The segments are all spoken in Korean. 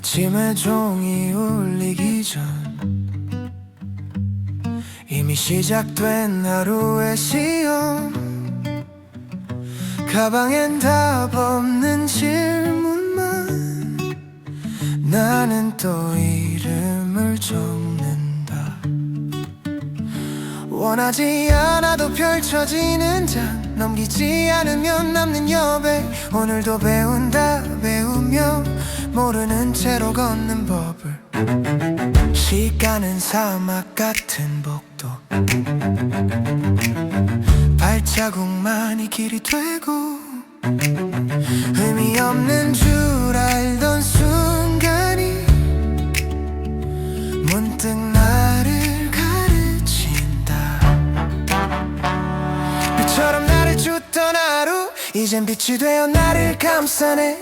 아침에 종이 울리기 전 이미 시작된 하루의 시험. 가방엔 답 없는 질문만 나는 또 이름을 적는다. 원하지 않아도 펼쳐지는 장 넘기지 않으면 남는 여백. 오늘도 배운다 배우며 모르는 채로 걷는 법을. 시간은 사막 같은 복도. 발자국만이 길이 되고 의미 없는 줄 알던 순간이 문득 나 이젠 빛이 되어 나를 감싸네.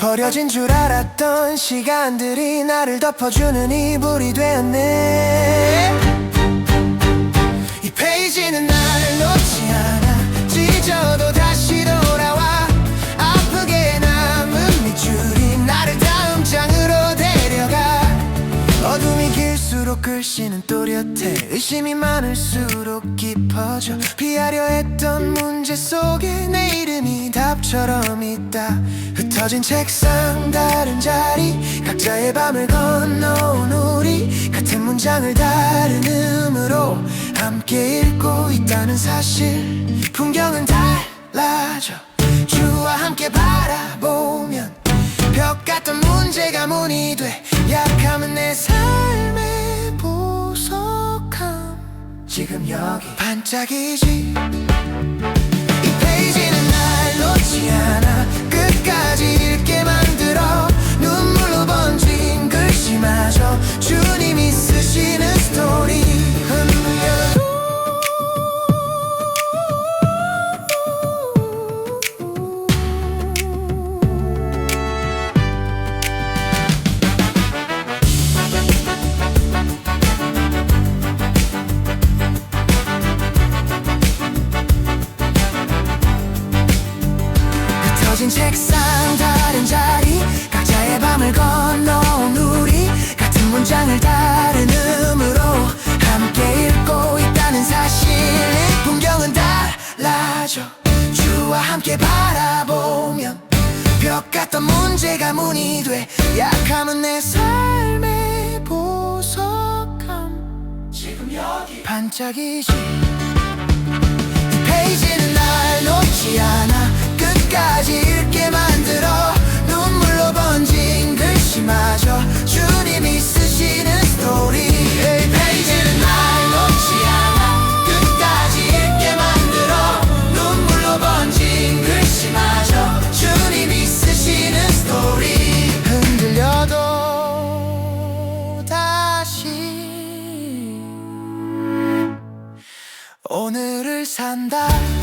버려진 줄 알았던 시간들이 나를 덮어주는 이불이 되었네. 이 페이지는 나를 놓지 길수록 글씨는 또렷해. 의심이 많을수록 깊어져 피하려 했던 문제 속에 내 이름이 답처럼 있다. 흩어진 책상 다른 자리 각자의 밤을 건너온 우리 같은 문장을 다른 음으로 함께 읽고 있다는 사실. 풍경은 달라져 주와 함께 바라보면 벽 같던 문제가 문이 돼 약함은 내 보석함 지금 여기. 반짝이지? 이 페이지는 날 놓지 않아 문장을 다른 음으로 함께 읽고 있다는 사실. 풍경은 달라져. 주와 함께 바라보면 벽 같던 문제가 문이 돼 약함은 내 삶의 보석함. 지금 여기 반짝이지. 이 페이지는 날 놓지 않아. 끝까지 산다